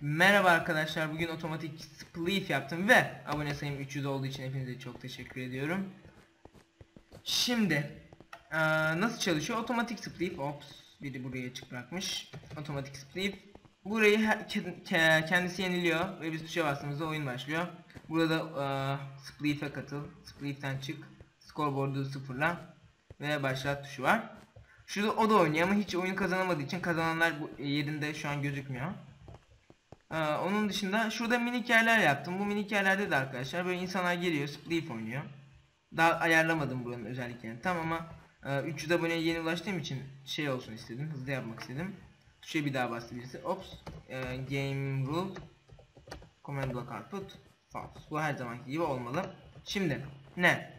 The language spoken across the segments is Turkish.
Merhaba arkadaşlar bugün otomatik spleef yaptım ve abone sayım 300 olduğu için hepinize çok teşekkür ediyorum. Şimdi nasıl çalışıyor? Otomatik spleef ops biri buraya açık bırakmış. Otomatik spleef burayı kendisi yeniliyor ve biz tuşa bastığımızda oyun başlıyor. Burada eee spleef'e katıl, spleef'ten çık, scoreboard'u sıfırla ve başlat tuşu var. Şurada o da oynuyor ama hiç oyun kazanamadığı için kazananlar bu yerinde şu an gözükmüyor. Ee, onun dışında şurada minik yerler yaptım. Bu minik yerlerde de arkadaşlar böyle insanlar geliyor, spleef oynuyor. Daha ayarlamadım buranın özelliklerini tam ama e, 300 aboneye yeni ulaştığım için şey olsun istedim, hızlı yapmak istedim. Tuşa bir daha birisi. Ops, e, game rule, command block output, false. Bu her zamanki gibi olmalı. Şimdi ne?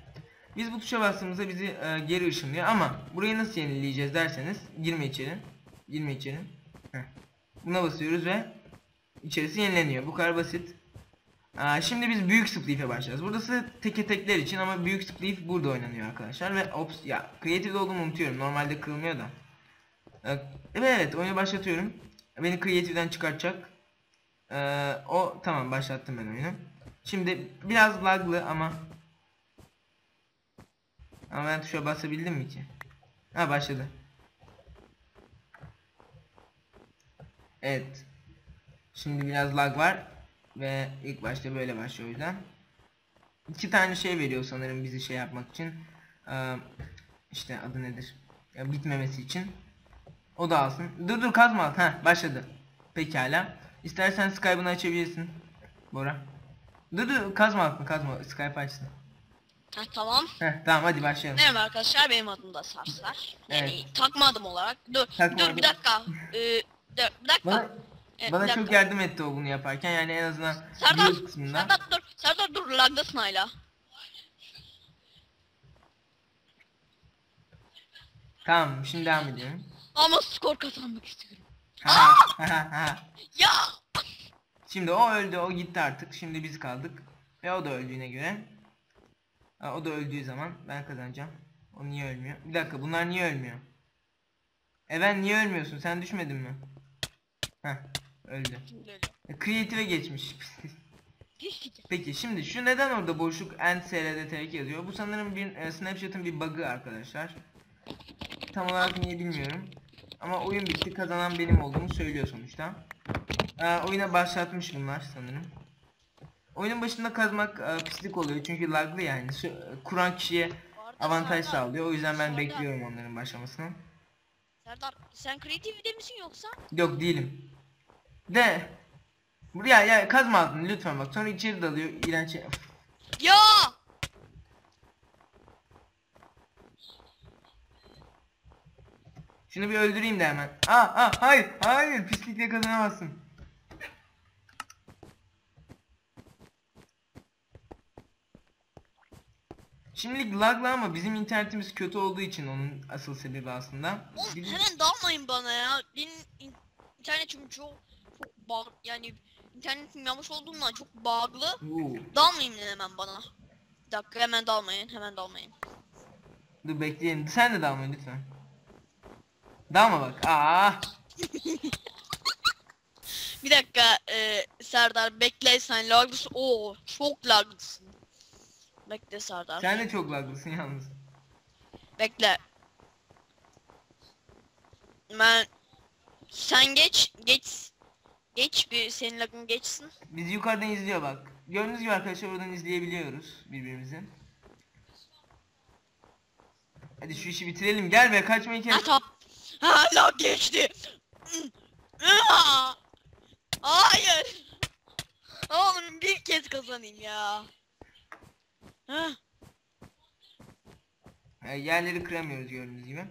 Biz bu tuşa bastığımızda bizi e, geri ışınlıyor ama burayı nasıl yenileyeceğiz derseniz girme içeri. Girme içeri. Heh. Buna basıyoruz ve içerisi yenileniyor. Bu kadar basit. Aa, şimdi biz büyük spleef'e başlayacağız. Burası teke tekler için ama büyük spleef burada oynanıyor arkadaşlar ve ops ya creative'de olduğumu unutuyorum. Normalde kırılmıyor da. Evet evet oyunu başlatıyorum. Beni creative'den çıkartacak. Ee, o tamam başlattım ben oyunu. Şimdi biraz laglı ama ama ben tuşa basabildim mi ki? Ha başladı. Evet. Şimdi biraz lag var ve ilk başta böyle başlıyor o yüzden. İki tane şey veriyor sanırım bizi şey yapmak için. Ee, işte adı nedir? Ya, bitmemesi için. O da alsın. Dur dur kazma al. Ha başladı. Pekala. İstersen Skype'ını açabilirsin. Bora. Dur dur kazma altını kazma. Skype açsın. Ha tamam. Heh, tamam hadi başlayalım. Merhaba arkadaşlar benim adım da Sarsar. Yani Evet. takma adım olarak. Dur Takma dur adım. bir dakika. Ee, dur bir dakika. Bana, Evet, bana çok yardım etti o bunu yaparken yani en azından Serdar, kısmında. Serdar dur. Serdar dur lagdasın hala. Tamam şimdi devam ediyorum. Ama skor kazanmak istiyorum. Ha, ha, ha. Ya! Şimdi o öldü o gitti artık şimdi biz kaldık. Ve o da öldüğüne göre. O da öldüğü zaman ben kazanacağım. O niye ölmüyor? Bir dakika bunlar niye ölmüyor? Even niye ölmüyorsun sen düşmedin mi? Heh öldü. E, Creative'e geçmiş. Peki şimdi şu neden orada boşluk end srd yazıyor? Bu sanırım bir e, snapshot'ın bir bug'ı arkadaşlar. Tam olarak niye bilmiyorum. Ama oyun bitti kazanan benim olduğumu söylüyor sonuçta. Ee, oyuna başlatmış bunlar sanırım. Oyunun başında kazmak e, pislik oluyor çünkü laglı yani. Sö- kuran kişiye avantaj sağlıyor. O yüzden ben bekliyorum onların başlamasını. Serdar sen kreatifde misin yoksa? Yok değilim. De. Buraya ya kazma altını lütfen bak. Sonra içeri dalıyor. İğrenç. şey- Ya! Şunu bir öldüreyim de hemen. Aa, aa hayır hayır pislikle kazanamazsın. Şimdilik laglı ama bizim internetimiz kötü olduğu için onun asıl sebebi aslında. Oğlum Bizim- hemen dalmayın bana ya. Benim in- internetim çok bağ yani internetim yanlış olduğundan çok bağlı. Oo, Dalmayın hemen bana. Bir dakika hemen dalmayın hemen dalmayın. dur bekleyelim. Sen de dalma lütfen. Dalma bak. Aa. Bir dakika e, Serdar bekle sen laglısın. Oo çok laglısın. Bekle Serdar. Sen de çok laglısın yalnız. Bekle. Ben sen geç geç geç bir senin lagın geçsin. Bizi yukarıdan izliyor bak. Gördüğünüz gibi arkadaşlar oradan izleyebiliyoruz birbirimizi. Hadi şu işi bitirelim. Gel be kaçmayı kes. Ha tamam. Ha lag geçti. Hayır. Oğlum bir kez kazanayım ya. Hah. E, yerleri kıramıyoruz gördüğünüz gibi.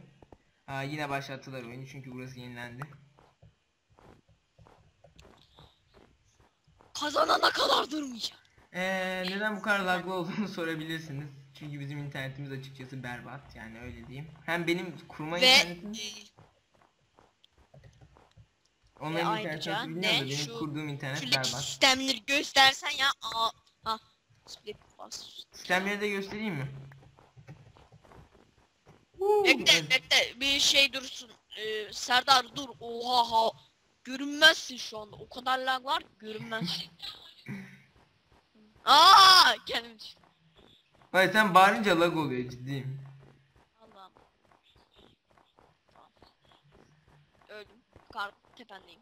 Aa, yine başlattılar oyunu çünkü burası yenilendi. Kazanana kadar durmayacağım. Ee, neden bu kadar laglı olduğunu sorabilirsiniz. Çünkü bizim internetimiz açıkçası berbat yani öyle diyeyim. Hem benim kurma Ve internetim onların ve interneti ayrıca ne? benim Şu kurduğum internet berbat. sistemleri göstersen ya. Aa, ha. Split bas. Sistemleri de göstereyim mi? Bekle bekle bir şey dursun. Ee, Serdar dur. Oha ha. Görünmezsin şu anda. O kadar lag var görünmezsin. Aa kendim düştüm. Hayır sen bağırınca lag oluyor ciddiyim. Allah'ım. Tamam. Öldüm. Kar tependeyim.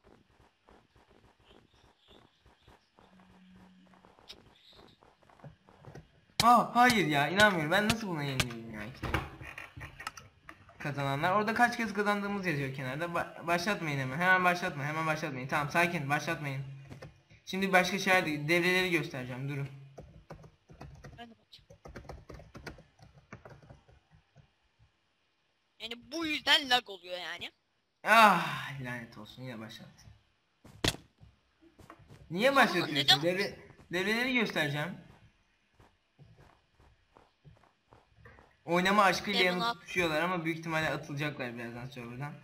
Aa hayır ya inanmıyorum ben nasıl buna yeniliyorum. Kazananlar. Orada kaç kez kazandığımız yazıyor kenarda. Ba- başlatmayın hemen. Hemen başlatma hemen başlatmayın. Tamam sakin. Başlatmayın. Şimdi başka şeyler devreleri göstereceğim. Durun. Yani bu yüzden lag oluyor yani. Ah lanet olsun. Yine başlat Niye başlatıyorsun? Devre, devreleri göstereceğim Oynama aşkıyla yanıp tutuşuyorlar ama büyük ihtimalle atılacaklar birazdan serverdan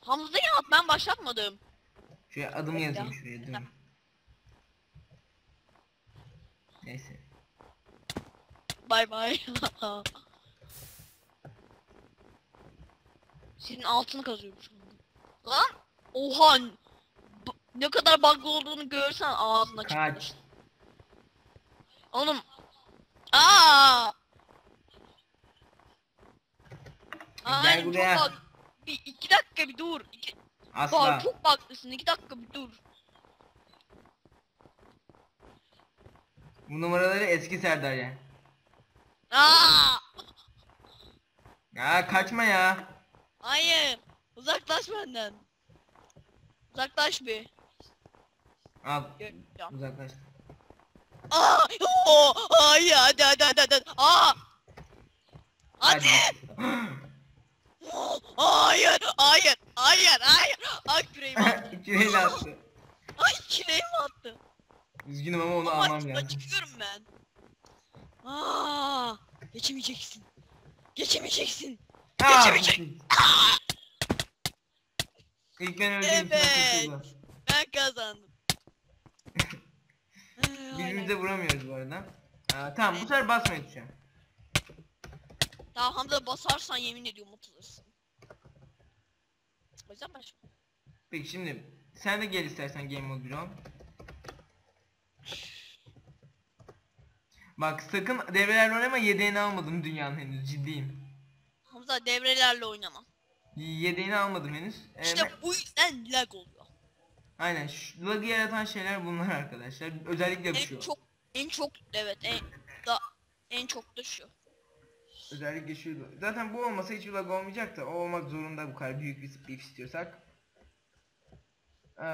Hamza ya ben başlatmadım. Şuraya adım Bekle. yazayım şuraya durun Neyse Bay bay. Senin altını kazıyorum şu anda. Lan! Oha! B- ne kadar bug'lı olduğunu görsen ağzına Kaç çıkmış. Oğlum. Aa! Gel Ay, çok buraya. Bir iki dakika bir dur. İki... Asla Bak çok bug'lısın. iki dakika bir dur. Bu numaraları eski Serdar ya. Aa! Ya kaçma ya. Hayır. Uzaklaş benden. Uzaklaş bir. Al Göreceğim. uzaklaş. Aa! Oo! Hayır hadi hadi hadi hadi. Aa! Hadi. Hayır, hayır, hayır, hayır. Ay küreğimi attı. İkineyle attı. Ay küreğimi attı. Üzgünüm ama onu Ama almam lazım. çıkıyorum ben. Aa! Geçemeyeceksin. Geçemeyeceksin. Ah! geçemeyecek. İlk ben için Evet. Ben kazandım. Birbirimize vuramıyoruz bu arada. Aa, tamam bu sefer basmayı düşeceğim. Daha Hamza basarsan yemin ediyorum atılırsın. O yüzden. Peki şimdi sen de gel istersen Game Mode 1 ol. Bak sakın devrelerle oynama yedeğini almadım dünyanın henüz ciddiyim. Hamza devrelerle oynama. Yedeğini almadım henüz. Ee, İşte bu yüzden lag oluyor. Aynen şu lag'ı yaratan şeyler bunlar arkadaşlar. Özellikle En şu. çok en çok evet en da en çok da şu. Özellikle şu. Zaten bu olmasa hiç lag olmayacak da o olmak zorunda bu kadar büyük bir spliff istiyorsak. Ee,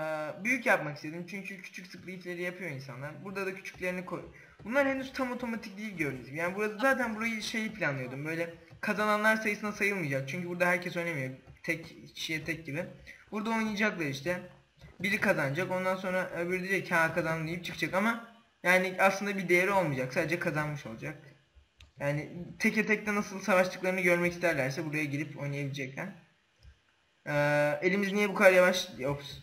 büyük yapmak istedim çünkü küçük spliffleri yapıyor insanlar. Burada da küçüklerini koy. Bunlar henüz tam otomatik değil gördüğünüz gibi. Yani burada zaten burayı şeyi planlıyordum. Böyle kazananlar sayısına sayılmayacak. Çünkü burada herkes oynamıyor. Tek kişiye tek gibi. Burada oynayacaklar işte. Biri kazanacak. Ondan sonra öbürü diyecek ha kazandım deyip çıkacak ama yani aslında bir değeri olmayacak. Sadece kazanmış olacak. Yani teke tekte nasıl savaştıklarını görmek isterlerse buraya girip oynayabilecekler. Ee, elimiz niye bu kadar yavaş ops,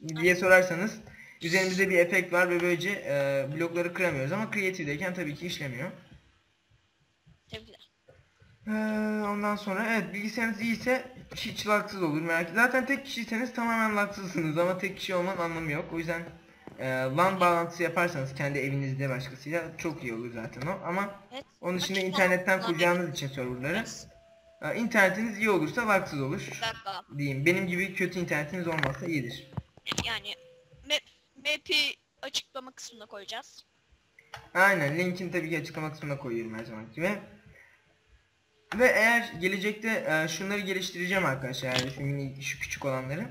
diye sorarsanız üzerimizde bir efekt var ve böylece e, blokları kıramıyoruz ama Creative'deyken tabii ki işlemiyor. Tebrikler. Ee, ondan sonra evet bilgisayarınız iyiyse hiç lagsız olur merak. Zaten tek kişiyseniz tamamen lagsızsınız ama tek kişi olmanın anlamı yok. O yüzden e, LAN bağlantısı yaparsanız kendi evinizde başkasıyla çok iyi olur zaten o. Ama Evet. onun dışında Açık internetten kuracağınız için serverları e, internetiniz iyi olursa lagsız olur. Dakika. Diyeyim benim gibi kötü internetiniz olmazsa iyidir. Yani map map'i açıklama kısmına koyacağız. Aynen linkini tabii ki açıklama kısmına koyuyorum her zaman gibi. Ve eğer gelecekte e, şunları geliştireceğim arkadaşlar yani şu mini şu küçük olanları.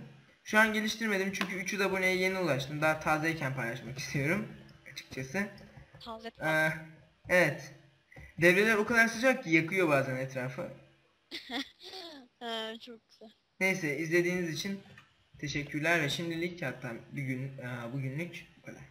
Şu an geliştirmedim çünkü 300 aboneye yeni ulaştım. Daha tazeyken paylaşmak istiyorum açıkçası. Taze Ee, evet. Devreler o kadar sıcak ki yakıyor bazen etrafı. Ee, çok güzel. Neyse izlediğiniz için teşekkürler ve şimdilik hatta bir gün bugünlük bu kadar.